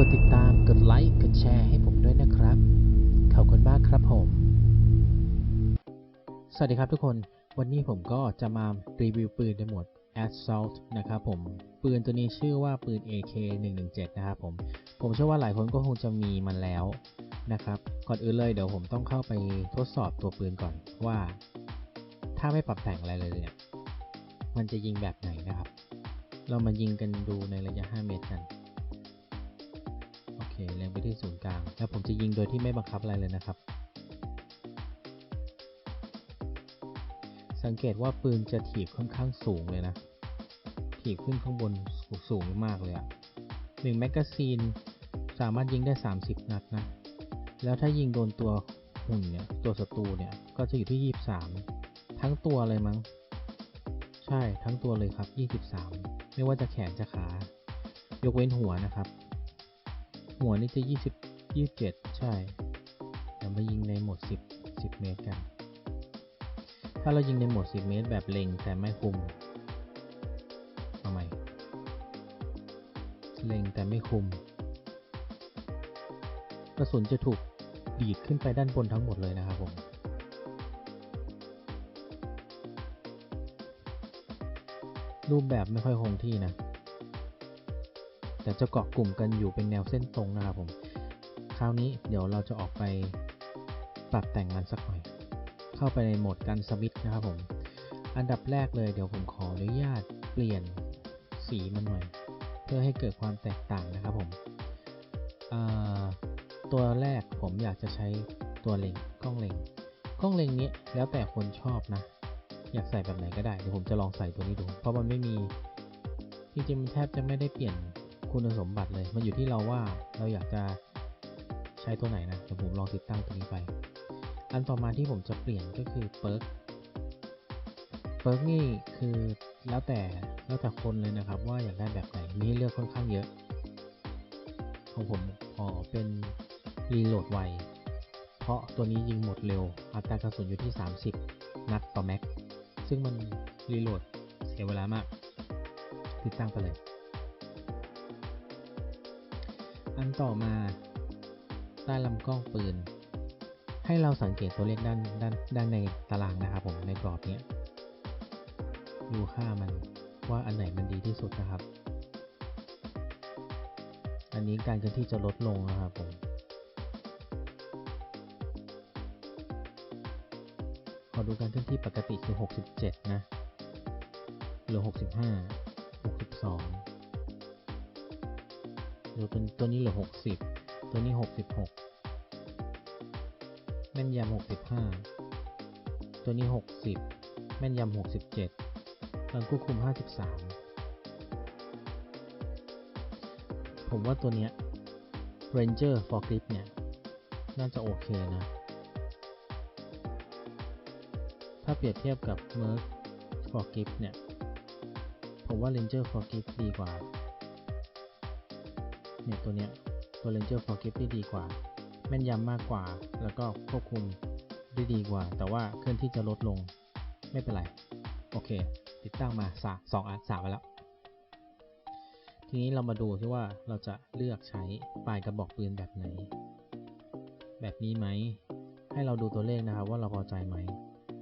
กดติดตาม กดไลค์ กดแชร์ให้ผมด้วยนะครับ ขอบคุณมากครับผม สวัสดีครับทุกคน วันนี้ผมก็จะมารีวิวปืนในหมวด Assault นะครับผม ปืนตัวนี้ชื่อว่าปืน AK 117 นะครับผม ผมเชื่อว่าหลายคนก็คงจะมีมันแล้วนะครับ ก่อนอื่นเลยเดี๋ยวผมต้องเข้าไปทดสอบตัวปืนก่อนว่า ถ้าไม่ปรับแต่งอะไรเลยเนี่ย มันจะยิงแบบไหนนะครับ เรามายิงกันดูในระยะ 5 เมตรกัน โอเคเล็งไปที่ศูนย์กลาง แล้วผมจะยิงโดยที่ไม่บังคับอะไรเลยนะครับ สังเกตว่าปืนจะถีบค่อนข้างสูงเลยนะ ถีบขึ้นข้างบนสูงมากเลยอะหนึ่งแมกกาซีนสามารถยิงได้ 30 นัดนะ แล้วถ้ายิงโดนตัวหุ่นเนี่ย ตัวศัตรูเนี่ย ก็จะอยู่ที่ 23 ทั้งตัวเลยมั้ง ใช่ทั้งตัวเลยครับ 23 ไม่ว่าจะแขนจะขา ยกเว้นหัวนะครับ หัวนี่จะ20 27ใช่เดี๋ยวมายิงในโหมด10 10เมตรกัน ถ้าเรายิงในโหมด10เมตรแบบเล็งแต่ไม่คุมเอาใหม่เล็งแต่ไม่คุม กระสุนจะถูกดีดขึ้นไปด้านบนทั้งหมดเลยนะครับผมรูปแบบไม่ค่อยคงที่นะ แต่จะเกาะกลุ่มกันอยู่เป็นแนวเส้นตรงนะครับผม คราวนี้เดี๋ยวเราจะออกไปปรับแต่งมันสักหน่อย เข้าไปในโหมดการสวิตนะครับผม อันดับแรกเลยเดี๋ยวผมขออนุญาตเปลี่ยนสีมันหน่อย เพื่อให้เกิดความแตกต่างนะครับผม ตัวแรกผมอยากจะใช้ตัวเล็งกล้องเล็งกล้องเล็งนี้แล้วแต่คนชอบนะ อยากใส่แบบไหนก็ได้เดี๋ยวผมจะลองใส่ตัวนี้ดู เพราะมันไม่มีจริงๆมันแทบจะไม่ได้เปลี่ยน คุณสมบัติเลย มันอยู่ที่เราว่าเราอยากจะใช้ตัวไหนนะเดี๋ยวผมลองติดตั้งตัวนี้ไป อันต่อมาที่ผมจะเปลี่ยนก็คือเปิร์กเปิร์กนี่คือแล้วแต่แล้วแต่คนเลยนะครับ ว่าอยากได้แบบไหนมีเลือกค่อนข้างเยอะ ของผมขอเป็นรีโหลดไวเพราะตัวนี้ยิงหมดเร็ว อัตรากระสุนอยู่ที่ 30 นัดต่อแม็กซึ่งมันรีโหลดเสียเวลามาก ติดตั้งไปเลย นต่อมา ใต้ลำกล้องปืน ให้เราสังเกตตัวเลขด้านด้านด้านในตารางนะครับผมในกรอบเนี้ยดูค่ามันว่าอันไหนมันดีที่สุดนะครับ อันนี้การเคลื่อนที่จะลดลงนะครับผมขอดูการเคลื่อนที่ปกติคือ 67 นะหลือ 65 62 ดูตัวตัวนี้เหลือ60ตัวนี้66แม่นยำ65ตัวนี้60แม่นยำ67การควบคุม53ผมว่าตัวเนี้ย Ranger for Grip เนี่ย น่าจะโอเคนะ ถ้าเปรียบเทียบกับ Merc for Grip เนี่ย ผมว่า Ranger for Grip ดีกว่า เนี่ยตัวเนี้ยตัว Ranger for Grip ได้ดีกว่า แม่นยำมากกว่า แล้วก็ควบคุมได้ดีกว่า แต่ว่าเคลื่อนที่จะลดลง ไม่เป็นไร โอเค ติดตั้งมาสาสองอันสามไปแล้ว ทีนี้เรามาดูที่ว่าเราจะเลือกใช้ปลายกระบอกปืนแบบไหน แบบนี้ไหม ให้เราดูตัวเลขนะครับว่าเราพอใจไหม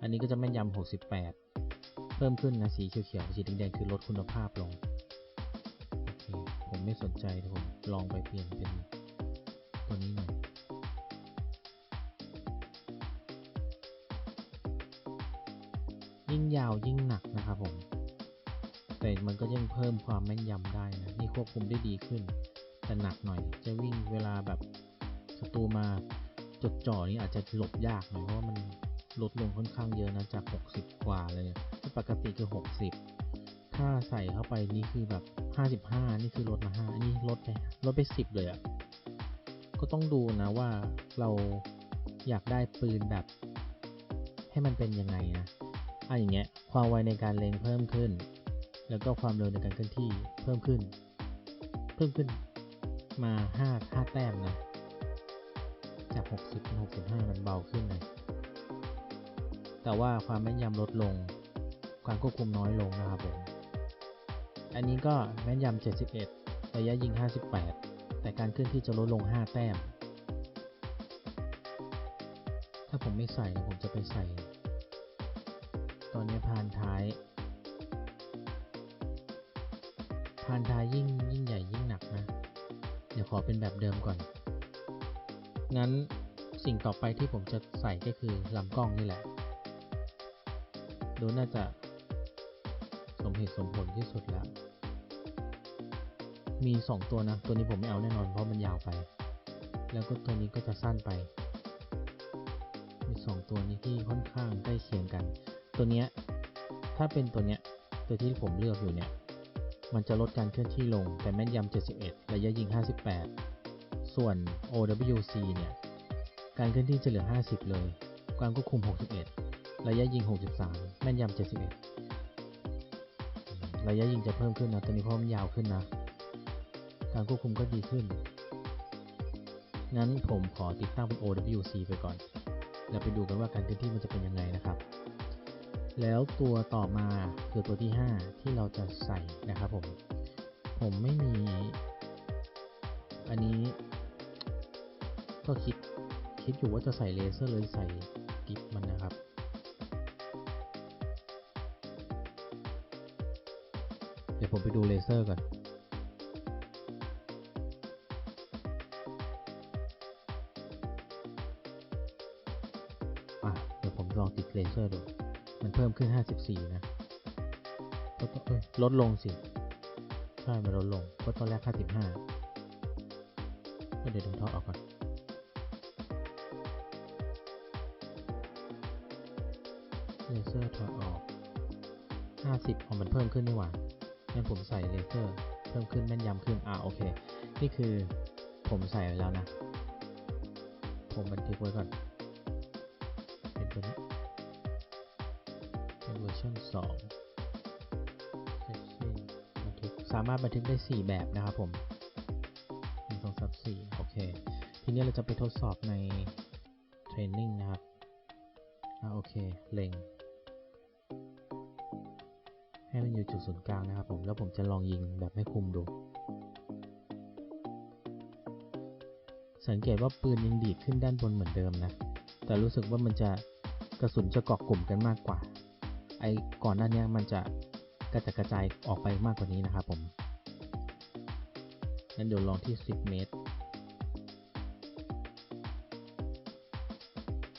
อันนี้ก็จะแม่นยำ68 เพิ่มขึ้นนะสีเขียวๆสีแดงๆคือลดคุณภาพลง ผมไม่สนใจเดี๋ยวผมลองไปเปลี่ยนเป็นตัวนี้หน่อยยิ่งยาวยิ่งหนักนะครับผม แต่มันก็ยังเพิ่มความแม่นยำได้นะนี่ควบคุมได้ดีขึ้น แต่หนักหน่อยจะวิ่งเวลาแบบศัตรูมาจดจ่อนี่อาจจะหลบยากหน่อยเพราะว่ามันลดลงค่อนข้างเยอะนะจาก 60 กว่าเลยที่ปกติคือ 60 ถ้าใส่เข้าไปนี่คือแบบ55นี่คือลดมา5อันนี้ลดไปลดไป10เลยอะ่ะ ก็ต้องดูนะว่าเราอยากได้ปืนแบบ ให้มันเป็นยังไงนะอะอย่างเงี้ย ความไวในการเล็งเพิ่มขึ้น แล้วก็ความเร็วในการเคลื่อนที่เพิ่มขึ้น เพิ่มขึ้นมา5 5แต้มนะ จาก60เป็น65มันเบาขึ้นเลยแต่ว่าความแม่นยำลดลง การควบคุมน้อยลงนะครับผม อันนี้ก็แม่นยำ 71 ระยะยิง 58 แต่การเคลื่อนที่จะลดลง 5 แต้ม ถ้าผมไม่ใส่ผมจะไปใส่ ตอนนี้พานท้าย พานท้ายยิ่งยิ่งใหญ่ยิ่งหนักนะ เดี๋ยวขอเป็นแบบเดิมก่อน งั้นสิ่งต่อไปที่ผมจะใส่ก็คือลำกล้องนี่แหละ ดูน่าจะ มเหตุสมผลที่สุดแล้ว มี 2 ตัวนะ ตัวนี้ผมไม่เอาแน่นอนเพราะมันยาวไป แล้วก็ตัวนี้ก็จะสั้นไป มี 2 ตัวนี้ที่ค่อนข้างใกล้เคียงกัน ตัวเนี้ยถ้าเป็นตัวเนี้ยตัวที่ผมเลือกอยู่เนี่ย มันจะลดการเคลื่อนที่ลง แต่แม่นยำ 71 ระยะยิง 58 ส่วน OWC เนี่ย การเคลื่อนที่จะเหลือ 50 เลยความควบคุม 61 ระยะยิง 63 แม่นยำ 71 ระยะยิงจะเพิ่มขึ้นนะตัวนี้เพราะมันยาวขึ้นนะ การควบคุมก็ดีขึ้น งั้นผมขอติดตั้งเป็น OWC ไปก่อน แล้วไปดูกันว่าการเคลื่อนที่มันจะเป็นยังไงนะครับ แล้วตัวต่อมาคือตัวที่ 5 ที่เราจะใส่นะครับผม ผมไม่มี อันนี้ ก็คิดคิดอยู่ว่าจะใส่เลเซอร์เลยใส่ เดี๋ยวผมไปดูเลเซอร์ก่อนอเดี๋ยวผมลองติดเลเซอร์ดู มันเพิ่มขึ้น 54 นะก็ต้องเอ้ยลดลงสิ ใช่มันลดลงเพราะตอนแรก 55 ก็เดี๋ยวผมถอดออกก่อนเลเซอร์ถอดออก 50พอมันเพิ่มขึ้นนี่หว่า งั้นผมใส่เลเซอร์เพิ่มขึ้นแม่นยำขึ้น อ่าโอเค นี่คือผมใส่ไว้แล้วนะ ผมบันทึกไว้ก่อน เป็นตัวนี้ เป็นเวอร์ชัน2 Section บันทึก สามารถบันทึกได้ 4 แบบนะครับผม1 2 3 4โอเค ทีนี้เราจะไปทดสอบในเทรนนิ่งนะครับ อ่าโอเค เล็ง ให้มันอยู่จุดศูนย์กลางนะครับผม แล้วผมจะลองยิงแบบไม่คุมดู สังเกตว่าปืนยังดีดขึ้นด้านบนเหมือนเดิมนะ แต่รู้สึกว่ามันจะกระสุนจะเกาะกลุ่มกันมากกว่า ไอ้ก่อนหน้านี้มันจะกระจัดกระจายออกไปมากกว่านี้นะครับผมงั้นเดี๋ยวลองที่ 10 เมตร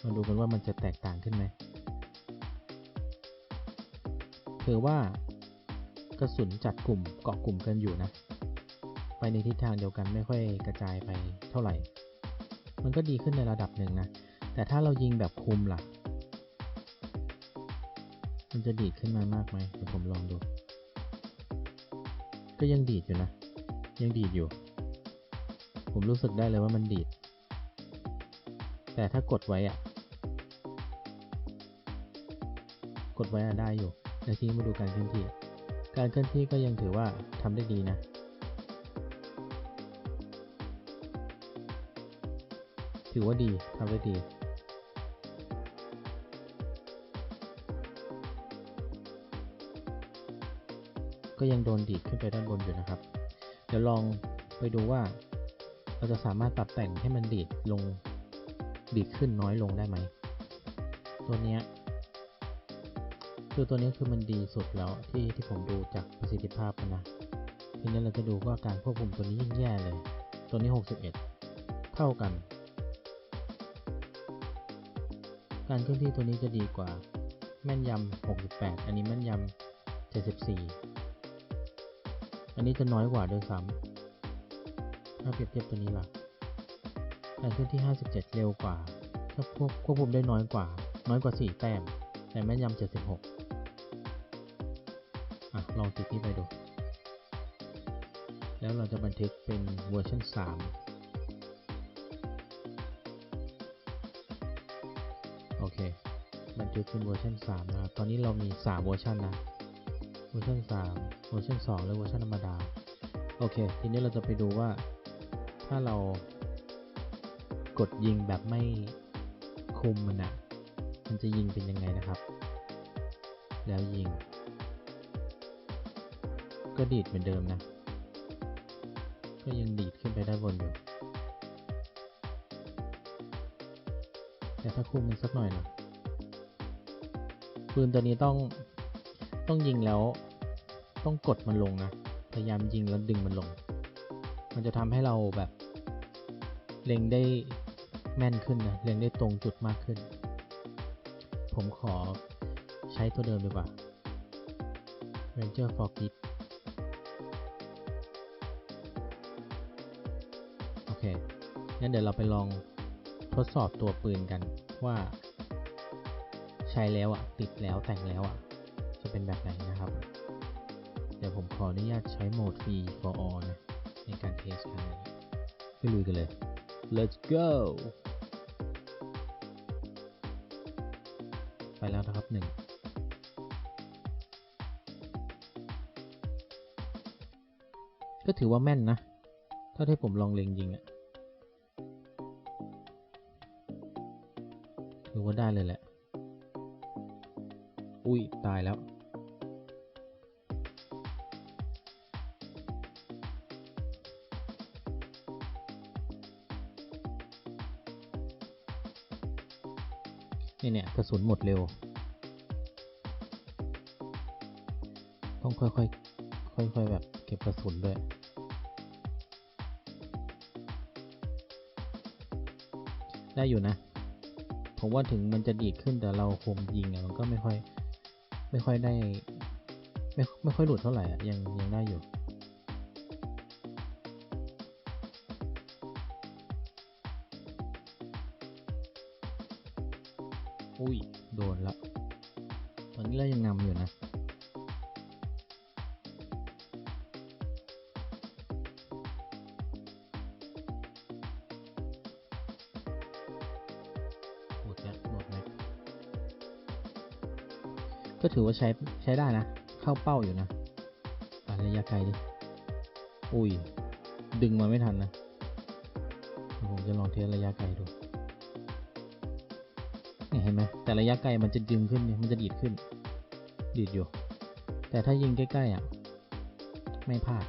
มาดูกันว่ามันจะแตกต่างขึ้นไหมถือว่า กระสุนจัดกลุ่มเกาะกลุ่มกันอยู่นะ ไปในทิศทางเดียวกันไม่ค่อยกระจายไปเท่าไหร่ มันก็ดีขึ้นในระดับหนึ่งนะ แต่ถ้าเรายิงแบบคุมล่ะ มันจะดีดขึ้นมามากไหมเดี๋ยวผมลองดู ก็ยังดีดอยู่นะ ยังดีดอยู่ ผมรู้สึกได้เลยว่ามันดีด แต่ถ้ากดไว้อะกดไว้อะได้อยู่ แล้วทีนี้มาดูการเคลื่อนที่ การเคลื่อนที่ก็ยังถือว่าทำได้ดีนะถือว่าดีทำได้ดี ก็ยังโดนดีดขึ้นไปด้านบนอยู่นะครับ เดี๋ยวลองไปดูว่า เราจะสามารถปรับแต่งให้มันดีดลงดีดขึ้นน้อยลงได้ไหม ตัวเนี้ย คือตัวนี้คือมันดีสุดแล้วที่ที่ผมดูจากประสิทธิภาพนนะทีนี้เราจะดูว่าการควบคุมตัวนี้ยิ่งแย่เลย ตัวนี้ 61 เท่ากัน การเคลื่อนที่ตัวนี้จะดีกว่า แม่นยำ 68 อันนี้แม่นยำ 74 อันนี้จะน้อยกว่าด้วยซ้ำถ้าเปรียบเทียบตัวนี้ล่ะการเคลื่อนที่ 57 เร็วกว่าถ้าควบควบคุมได้น้อยกว่า น้อยกว่า 4 แต้ม แต่แม่นยำ 76 อะลองติดที่ไปดู แล้วเราจะบันทึกเป็นเวอร์ชัน3 โอเค บันทึกเป็นเวอร์ชัน3นะครับ ตอนนี้เรามี 3 เวอร์ชันนะ เวอร์ชัน3 เวอร์ชัน2 และเวอร์ชันธรรมดา โอเค ทีนี้เราจะไปดูว่า ถ้าเรากดยิงแบบไม่คุมมันนะมันจะยิงเป็นยังไงนะครับ แล้วยิง ก็ดีดเหมือนเดิมนะ ก็ยังดีดขึ้นไปด้านบนอยู่ แต่ถ้าคุมมันสักหน่อยนะปืนตัวนี้ต้องต้องยิงแล้ว ต้องกดมันลงนะ พยายามยิงแล้วดึงมันลง มันจะทำให้เราแบบ เล็งได้แม่นขึ้นนะ เล็งได้ตรงจุดมากขึ้น ผมขอใช้ตัวเดิมดีกว่า Ranger for Grip งั้นเดี๋ยวเราไปลองทดสอบตัวปืนกันว่า ใช้แล้วอะ ติดแล้วแต่งแล้วอะ จะเป็นแบบไหนนะครับ เดี๋ยวผมขออนุญาตใช้โหมด free for all นะ ในการเทสคันนี้ไปลุยกันเลย let's go ไปแล้วนะครับหนึ่งก็ถือว่าแม่นนะเท่าที่ผมลองเล็งยิงอะ ถือว่าได้เลยแหละ อุ้ย ตายแล้ว นี่เนี่ยกระสุนหมดเร็ว ต้องค่อยๆ ค่อยๆ แบบเก็บกระสุนด้วยได้อยู่นะ ผมว่าถึงมันจะดีดขึ้นแต่เราคมยิงอะมันก็ไม่ค่อย ไม่ค่อยได้ ไม่ไม่ค่อยหลุดเท่าไหร่อะยังยังได้อยู่อุ้ย โดนละ ตอนนี้เรายังนำอยู่นะ ก็ถือว่าใช้ใช้ได้นะ เข้าเป้าอยู่นะอะระยะไกลดิ อุ้ย ดึงมาไม่ทันนะ ผมจะลองเทสระยะไกลดูเนี่ยเห็นไหมแต่ระยะไกลมันจะดึงขึ้นเนี่ยมันจะดีดขึ้น ดีดอยู่ แต่ถ้ายิงใกล้ๆอะ ไม่พลาด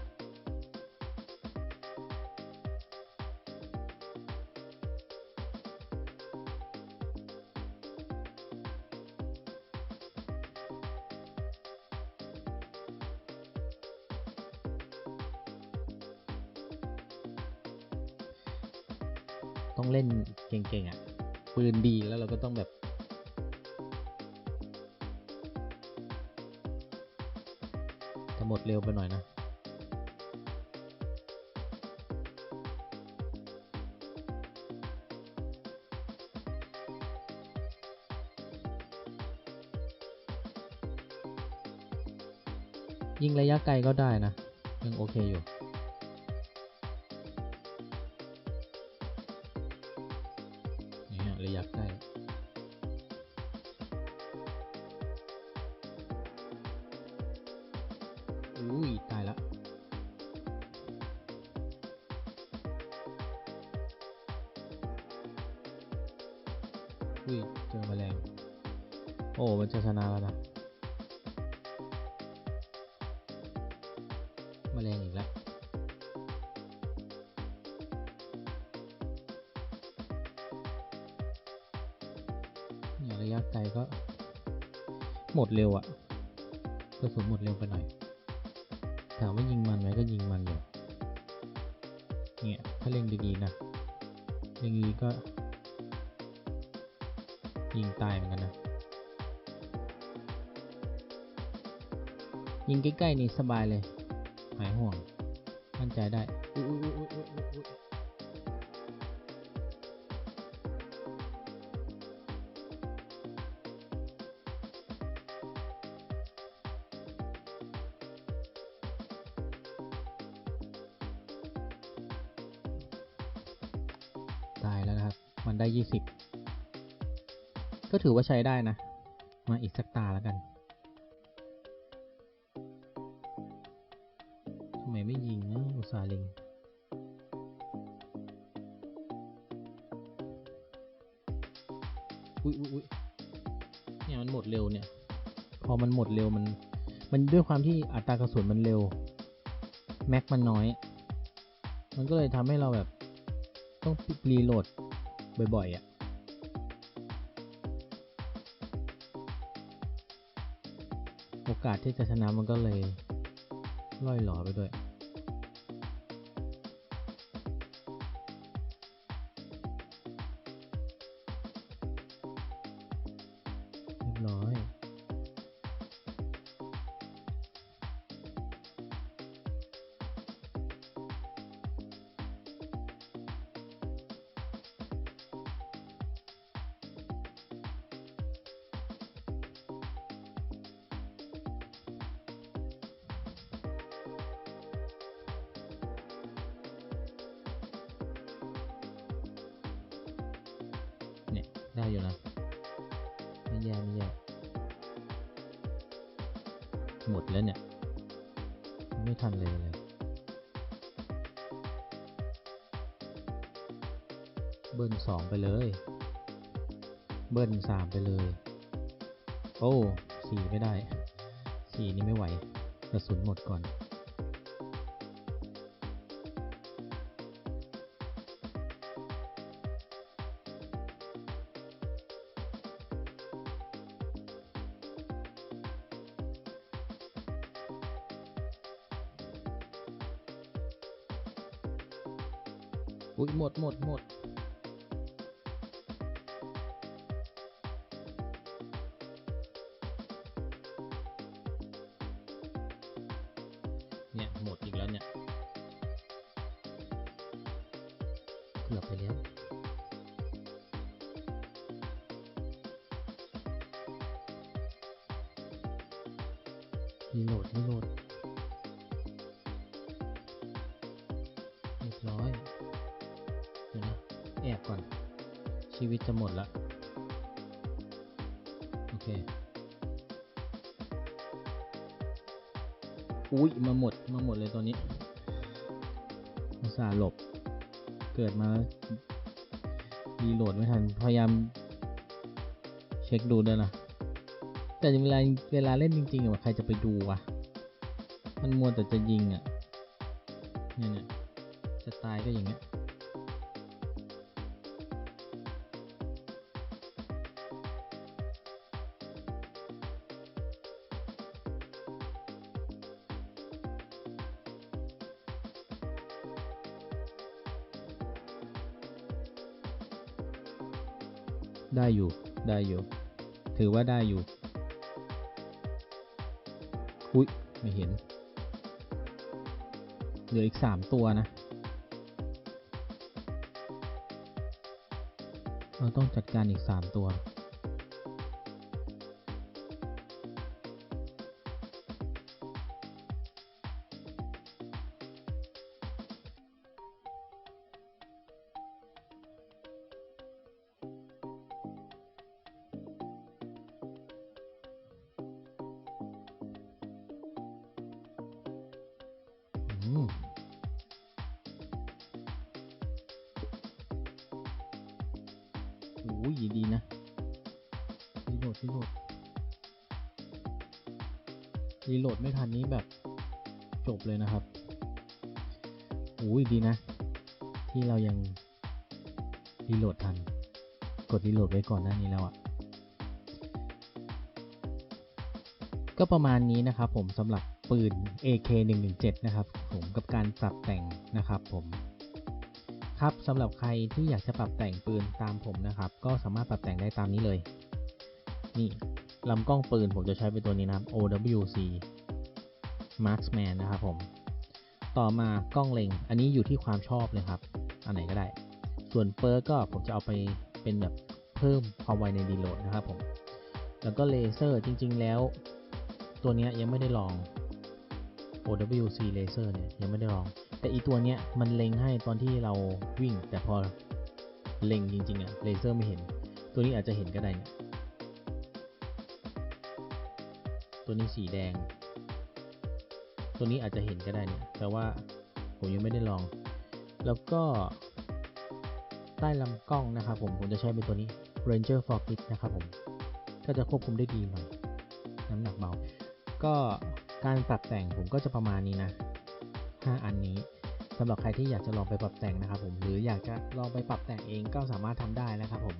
ต้องเล่นเก่งๆอะปืนดีแล้วเราก็ต้องแบบ จะหมดเร็วไปหน่อยนะยิงระยะไกลก็ได้นะ ยังโอเคอยู่ อุ้ยตายละอุ้ยเจอแมลง โอ้ มันจะชนะแล้วนะแมลงอีกแล้วระยะไกลก็หมดเร็วอะกระสุนหมดเร็วไปหน่อย ถามว่ายิงมันไหมก็ยิงมันอยู่เนี่ยถ้าเล็งดีๆนะเล็งดีก็ ยิงตายเหมือนกันนะยิงใกล้ๆนี่สบายเลย หายห่วง มั่นใจได้อุ๊ยอุ๊ยอุ๊ยอุ๊ยอุ๊ย ถือว่าใช้ได้นะ มาอีกสักตาแล้วกันทำไมไม่ยิงนะอุตส่าห์ล็งอุ้ยอุ้ยอุ้ยเนี่ยมันหมดเร็วเนี่ย พอมันหมดเร็วมัน มันด้วยความที่อัตรากระสุนมันเร็ว แม็กมันน้อยมมันก็เลยทำให้เราแบบ ต้องรีโหลดบ่อยๆอะ่ะ อกาสที่จะชนะมันก็เลยล่อยหลอไปด้วย เรียบร้อย ได้อยู่นะ ไม่แย่ไม่แย่ หมดแล้วเนี่ย ไม่ทันเลยเลยเบิ้ลสองไปเลย เบิ้ลสามไปเลย โอ้สี่ไม่ได้สี่นี่ไม่ไหวกระสุนหมดก่อน หมดหมดหมดเนี่ยหมดอีกแล้วเนี่ยเกือบไปแล้ว วิตจะหมดละโอเคอุ้ยมาหมดมาหมดเลยตอนนี้อุตส่าห์หลบ เกิดมารีโหลดไม่ทัน พยายาม เช็คดูด้วยนะ แต่เวลาเวลาเล่นจริงๆอะใครจะไปดูวะ มันมัวแต่จะยิงอะเนี่ยเนี่ยจะตายก็อย่างเงี้ย ได้อยู่ ถือว่าได้อยู่ อุ้ยไม่เห็น เหลืออีกสามตัวนะ เราต้องจัดการอีกสามตัว อ้ยดีนะรีโหลดรีโหลดรีโหลดไม่ทันนี้แบบจบเลยนะครับโอ้ยดีนะ ที่เรายังรีโหลดทัน กดรีโหลดไว้ก่อนหน้านี้แล้วอะ่ะ ก็ประมาณนี้นะครับผมสำหรับปืน AK117 นะครับ ผมกับการปรับแต่งนะครับผม ครับสำหรับใครที่อยากจะปรับแต่งปืนตามผมนะครับ ก็สามารถปรับแต่งได้ตามนี้เลย นี่ลำกล้องปืนผมจะใช้เป็นตัวนี้นะครับ OWC Marksman นะครับผม ต่อมากล้องเล็ง อันนี้อยู่ที่ความชอบเลยครับ อันไหนก็ได้ ส่วนเปิร์ก็ผมจะเอาไปเป็นแบบเพิ่มความไวในรีโหลดนะครับผม แล้วก็เลเซอร์จริง ๆ แล้ว ตัวนี้ยยังไม่ได้ลอง OWC laser เนี่ยยังไม่ได้ลอง แต่อีตัวเนี้ยมันเล็งให้ตอนที่เราวิ่ง แต่พอเล็งจริงๆอะเลเซอร์ไม่เห็น ตัวนี้อาจจะเห็นก็ได้เนี่ยตัวนี้สีแดง ตัวนี้อาจจะเห็นก็ได้เนี่ยแต่ว่าผมยังไม่ได้ลอง แล้วก็ใต้ลำกล้องนะครับผม ผมจะใช้เป็นตัวนี้ Ranger for Fit นะครับผม ก็จะควบคุมได้ดีหน่อย น้ำหนักเบา ก็การปรับแต่งผมก็จะประมาณนี้นะ 5 อันนี้สำหรับใครที่อยากจะลองไปปรับแต่งนะครับผมหรืออยากจะลองไปปรับแต่งเองก็สามารถทำได้นะครับผม